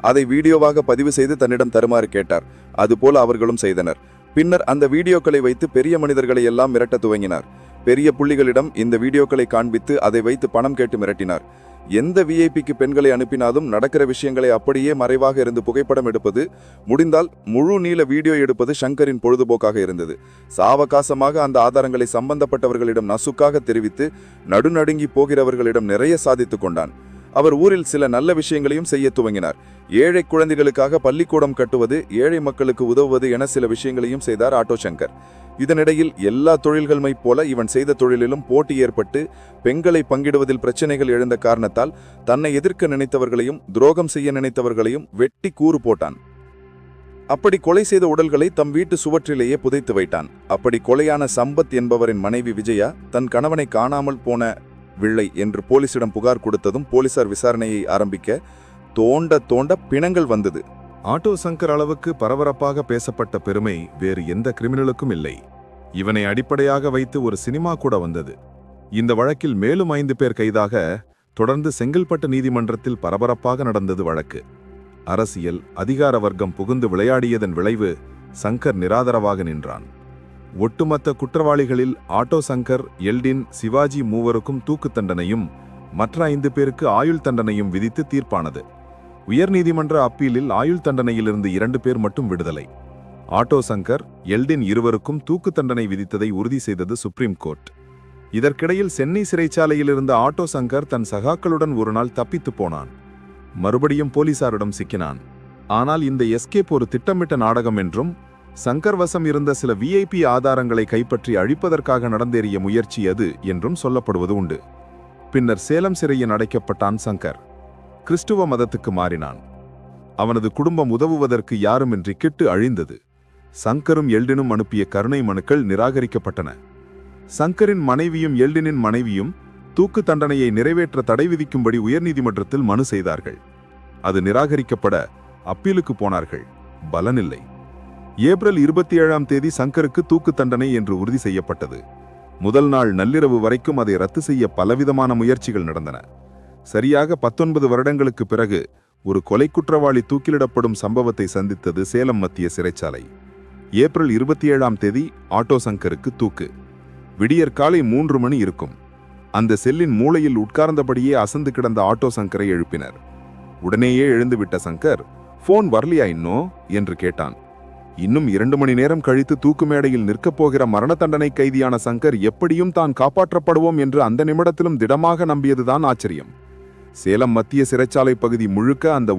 அதை வீடியோவாக பதிவு செய்து தன்னிடம் தருமாறு கேட்டார். அதுபோல அவர்களும் செய்தனர். பின்னர் அந்த வீடியோக்களை வைத்து பெரிய மனிதர்களை எல்லாம் மிரட்ட துவங்கினார். பெரிய புள்ளிகளிடம் இந்த வீடியோக்களை காண்பித்து அதை வைத்து பணம் கேட்டு மிரட்டினார். எந்த விஐபிக்கு பெண்களை அனுப்பினாலும் நடக்கிற விஷயங்களை அப்படியே மறைவாக இருந்து புகைப்படம் எடுப்பது முடிந்தால் முழு நீள வீடியோ எடுப்பது சங்கரின் பொழுதுபோக்காக இருந்தது. சாவகாசமாக அந்த ஆதாரங்களை சம்பந்தப்பட்டவர்களிடம் நசுக்காக தெரிவித்து நடுநடுங்கி போகிறவர்களிடம் நிறைய சாதித்துக் கொண்டான். அவர் ஊரில் சில நல்ல விஷயங்களையும் செய்ய துவங்கினார். ஏழை குழந்தைகளுக்காக பள்ளிக்கூடம் கட்டுவது ஏழை மக்களுக்கு உதவுவது என சில விஷயங்களையும் செய்தார் ஆட்டோ சங்கர் இதனிடையில் எல்லா தொழில்கள்மை போல இவன் செய்த தொழிலிலும் போட்டி ஏற்பட்டு பெண்களை பங்கிடுவதில் பிரச்சனைகள் எழுந்த காரணத்தால் தன்னை எதிர்க்க நினைத்தவர்களையும் துரோகம் செய்ய நினைத்தவர்களையும் வெட்டி கூறு போட்டான். அப்படி கொலை செய்த உடல்களை தம் வீட்டு சுவற்றிலேயே புதைத்து வைத்தான் அப்படி கொலையான சம்பத் என்பவரின் மனைவி விஜயா தன் கணவனை காணாமல் போன வில்லை என்று போலீசிடம் புகார் கொடுத்ததும் போலீசார் விசாரணையை ஆரம்பிக்க தோண்ட தோண்ட பிணங்கள் வந்தது. ஆட்டோ சங்கர் அளவுக்கு பரபரப்பாக பேசப்பட்ட பெருமை வேறு எந்த கிரிமினலுக்கும் இல்லை. இவனை அடிப்படையாக வைத்து ஒரு சினிமா கூட வந்தது. இந்த வழக்கில் மேலும் ஐந்து பேர் கைதாக தொடர்ந்து செங்கல்பட்டு நீதிமன்றத்தில் பரபரப்பாக நடந்தது வழக்கு. அரசியல் அதிகார வர்க்கம் புகுந்து விளையாடியதன் விளைவு சங்கர் நிராதரவாக நின்றான். ஒட்டுமொத்த குற்றவாளிகளில் ஆட்டோ சங்கர் எல்டின் சிவாஜி மூவருக்கும் தூக்கு தண்டனையும் மற்ற ஐந்து பேருக்கு ஆயுள் தண்டனையும் விதித்து தீர்ப்பானது. உயர்நீதிமன்ற அப்பீலில் ஆயுள் தண்டனையிலிருந்து இரண்டு பேர் மட்டும் விடுதலை. ஆட்டோ சங்கர் எல்டின் இருவருக்கும் தூக்கு தண்டனை விதித்ததை உறுதி செய்தது சுப்ரீம் கோர்ட். இதற்கிடையில் சென்னை சிறைச்சாலையில் இருந்த ஆட்டோ சங்கர் தன் சகாக்களுடன் ஒரு நாள் தப்பித்துப் போனான். மறுபடியும் போலீசாரிடம் சிக்கினான். ஆனால் இந்த எஸ்கேப் ஒரு திட்டமிட்ட நாடகம் என்றும் சங்கர் வசம் இருந்த சில விஐபி ஆதாரங்களை கைப்பற்றி அழிப்பதற்காக நடந்தேறிய முயற்சி அது என்றும் சொல்லப்படுவது உண்டு. பின்னர் சேலம் சிறையில் அடைக்கப்பட்டான் சங்கர். கிறிஸ்துவ மதத்துக்கு மாறினான். அவனது குடும்பம் உதவுவதற்கு யாருமின்றி கெட்டு அழிந்தது. சங்கரும் எல்டினும் அனுப்பிய கருணை மனுக்கள் நிராகரிக்கப்பட்டன. சங்கரின் மனைவியும் எல்டினின் மனைவியும் தூக்கு தண்டனையை நிறைவேற்ற தடை விதிக்கும்படி உயர்நீதிமன்றத்தில் மனு செய்தார்கள். அது நிராகரிக்கப்பட அப்பீலுக்கு போனார்கள். பலனில்லை. ஏப்ரல் இருபத்தி ஏழாம் தேதி சங்கருக்கு தூக்கு தண்டனை என்று உறுதி செய்யப்பட்டது. முதல் நாள் நள்ளிரவு வரைக்கும் அதை ரத்து செய்ய பலவிதமான முயற்சிகள் நடந்தன. சரியாக பத்தொன்பது வருடங்களுக்கு பிறகு ஒரு கொலை குற்றவாளி தூக்கிலிடப்படும் சம்பவத்தை சந்தித்தது சேலம் மத்திய சிறைச்சாலை. ஏப்ரல் இருபத்தி ஏழாம் தேதி ஆட்டோ சங்கருக்கு தூக்கு. விடியற் காலை மூன்று மணி இருக்கும். அந்த செல்லின் மூலையில் உட்கார்ந்தபடியே அசந்து கிடந்த ஆட்டோ சங்கரை எழுப்பினர். உடனேயே எழுந்துவிட்ட சங்கர் போன் வரலையா இன்னோ? என்று கேட்டான். இன்னும் இரண்டு மணி நேரம் கழித்து தூக்கு மேடையில் நிற்கப் போகிற மரண தண்டனை கைதியான சங்கர் எப்படியும் தான் காப்பாற்றப்படுவோம் என்று அந்த நிமிடத்திலும் திடமாக நம்பியதுதான் ஆச்சரியம். சேலம் மத்திய சிறைச்சாலை பகுதி முழுக்க அந்த